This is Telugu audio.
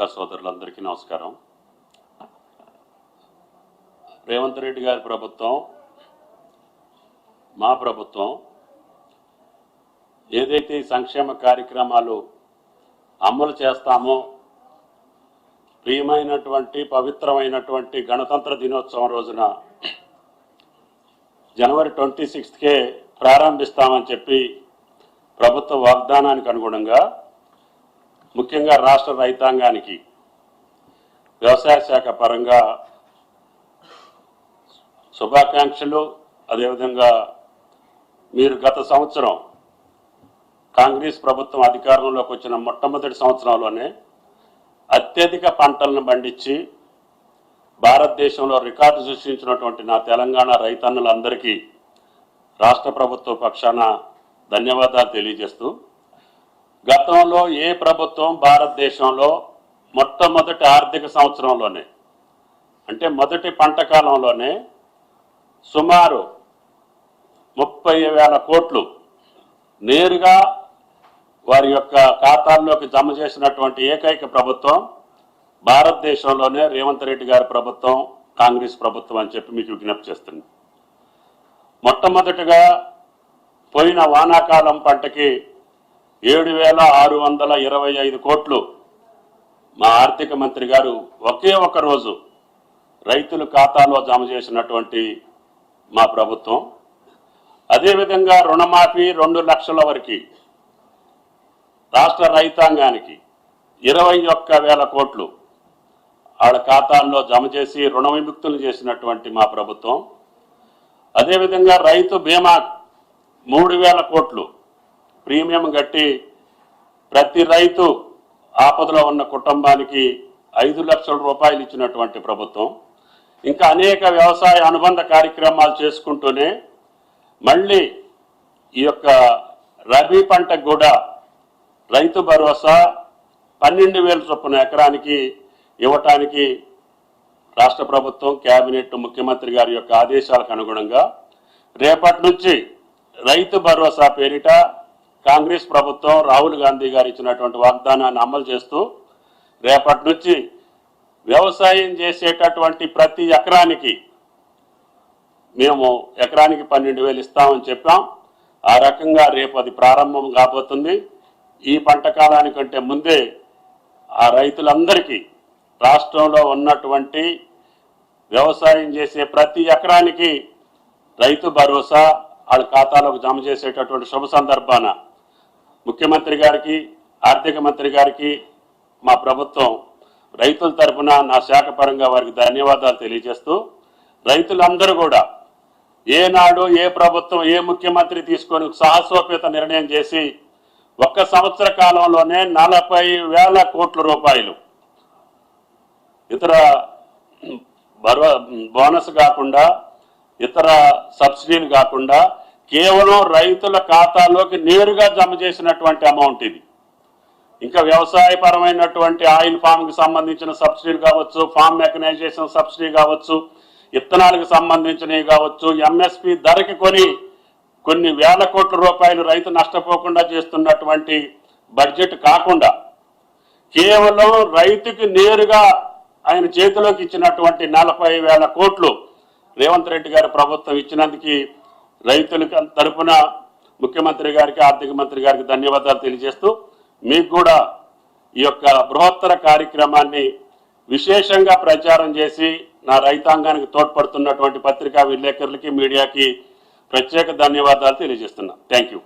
పత్రికా సోదరులందరికీ నమస్కారం. రేవంత్ రెడ్డి గారి ప్రభుత్వం మా ప్రభుత్వం ఏదైతే సంక్షేమ కార్యక్రమాలు అమలు చేస్తామో ప్రియమైనటువంటి పవిత్రమైనటువంటి గణతంత్ర దినోత్సవం రోజున జనవరి ట్వంటీ సిక్స్త్కే ప్రారంభిస్తామని చెప్పి ప్రభుత్వ వాగ్దానానికి అనుగుణంగా ముఖ్యంగా రాష్ట్ర రైతాంగానికి వ్యవసాయ శాఖ పరంగా శుభాకాంక్షలు. అదేవిధంగా మీరు గత సంవత్సరం కాంగ్రెస్ ప్రభుత్వం అధికారంలోకి వచ్చిన మొట్టమొదటి సంవత్సరంలోనే అత్యధిక పంటలను పండించి భారతదేశంలో రికార్డు సృష్టించినటువంటి నా తెలంగాణ రైతన్నులందరికీ రాష్ట్ర ప్రభుత్వ పక్షాన ధన్యవాదాలు తెలియజేస్తూ గతంలో ఏ ప్రభుత్వం భారతదేశంలో మొట్టమొదటి ఆర్థిక సంవత్సరంలోనే అంటే మొదటి పంట కాలంలోనే సుమారు ముప్పై వేల కోట్లు నేరుగా వారి యొక్క ఖాతాల్లోకి జమ చేసినటువంటి ఏకైక ప్రభుత్వం భారతదేశంలోనే రేవంత్ రెడ్డి గారి ప్రభుత్వం కాంగ్రెస్ ప్రభుత్వం అని చెప్పి మీకు విజ్ఞప్తి చేస్తుంది. మొట్టమొదటిగా పోయిన వానాకాలం పంటకి ఏడు వేల ఆరు వందల ఇరవై ఐదు కోట్లు. మా ఆర్థిక మంత్రి గారు ఒకే ఒక రోజు రైతుల ఖాతాలో జమ చేసినటువంటి మా ప్రభుత్వం. అదేవిధంగా రుణమాఫీ రెండు లక్షల వరకు రాష్ట్ర రైతాంగానికి ఇరవై ఒక్క వేల కోట్లు వాళ్ళ ఖాతాల్లో జమ చేసి రుణ విముక్తులు చేసినటువంటి మా ప్రభుత్వం. అదేవిధంగా రైతు బీమా మూడు వేల కోట్లు ప్రీమియం కట్టి ప్రతి రైతు ఆపదలో ఉన్న కుటుంబానికి ఐదు లక్షల రూపాయలు ఇచ్చినటువంటి ప్రభుత్వం. ఇంకా అనేక వ్యవసాయ అనుబంధ కార్యక్రమాలు చేసుకుంటూనే మళ్ళీ ఈ యొక్క రబీ పంటకు కూడా రైతు భరోసా పన్నెండు వేల చొప్పున ఎకరానికి ఇవ్వటానికి రాష్ట్ర ప్రభుత్వం కేబినెట్ ముఖ్యమంత్రి గారి యొక్క ఆదేశాలకు అనుగుణంగా రేపటి నుంచి రైతు భరోసా పేరిట కాంగ్రెస్ ప్రభుత్వం రాహుల్ గాంధీ గారు ఇచ్చినటువంటి వాగ్దానాన్ని అమలు చేస్తూ రేపటి నుంచి వ్యవసాయం చేసేటటువంటి ప్రతి ఎకరానికి మేము ఎకరానికి పన్నెండు వేలు ఇస్తామని చెప్పాం. ఆ రకంగా రేపు అది ప్రారంభం కాబోతుంది. ఈ పంట కాలానికంటే ముందే ఆ రైతులందరికీ రాష్ట్రంలో ఉన్నటువంటి వ్యవసాయం చేసే ప్రతి ఎకరానికి రైతు భరోసా వాళ్ళ ఖాతాలోకి జమ చేసేటటువంటి శుభ సందర్భాన ముఖ్యమంత్రి గారికి ఆర్థిక మంత్రి గారికి మా ప్రభుత్వం రైతుల తరపున నా శాఖ పరంగా వారికి ధన్యవాదాలు తెలియజేస్తూ రైతులందరూ కూడా ఏనాడు ఏ ప్రభుత్వం ఏ ముఖ్యమంత్రి తీసుకొని సాహసోపేత నిర్ణయం చేసి ఒక్క సంవత్సర కాలంలోనే నలభై వేల కోట్ల రూపాయలు ఇతర బరో బోనస్ కాకుండా ఇతర సబ్సిడీలు కాకుండా కేవలం రైతుల ఖాతాలోకి నేరుగా జమ చేసినటువంటి అమౌంట్ ఇది. ఇంకా వ్యవసాయపరమైనటువంటి ఆయిల్ ఫామ్కి సంబంధించిన సబ్సిడీలు కావచ్చు ఫామ్ మెకనైజేషన్ సబ్సిడీ కావచ్చు విత్తనాలకు సంబంధించినవి కావచ్చు ఎంఎస్పి ధరకి కొని కొన్ని వేల కోట్ల రూపాయలు రైతు నష్టపోకుండా చేస్తున్నటువంటి బడ్జెట్ కాకుండా కేవలం రైతుకి నేరుగా ఆయన చేతిలోకి ఇచ్చినటువంటి నలభై వేల కోట్లు రేవంత్ రెడ్డి గారి ప్రభుత్వం ఇచ్చినందుకు రైతులకు తరపున ముఖ్యమంత్రి గారికి ఆర్థిక మంత్రి గారికి ధన్యవాదాలు తెలియజేస్తూ మీకు కూడా ఈ యొక్క బృహత్తర కార్యక్రమాన్ని విశేషంగా ప్రచారం చేసి నా రైతాంగానికి తోడ్పడుతున్నటువంటి పత్రికా విలేకరులకి మీడియాకి ప్రత్యేక ధన్యవాదాలు తెలియజేస్తున్నా. Thank you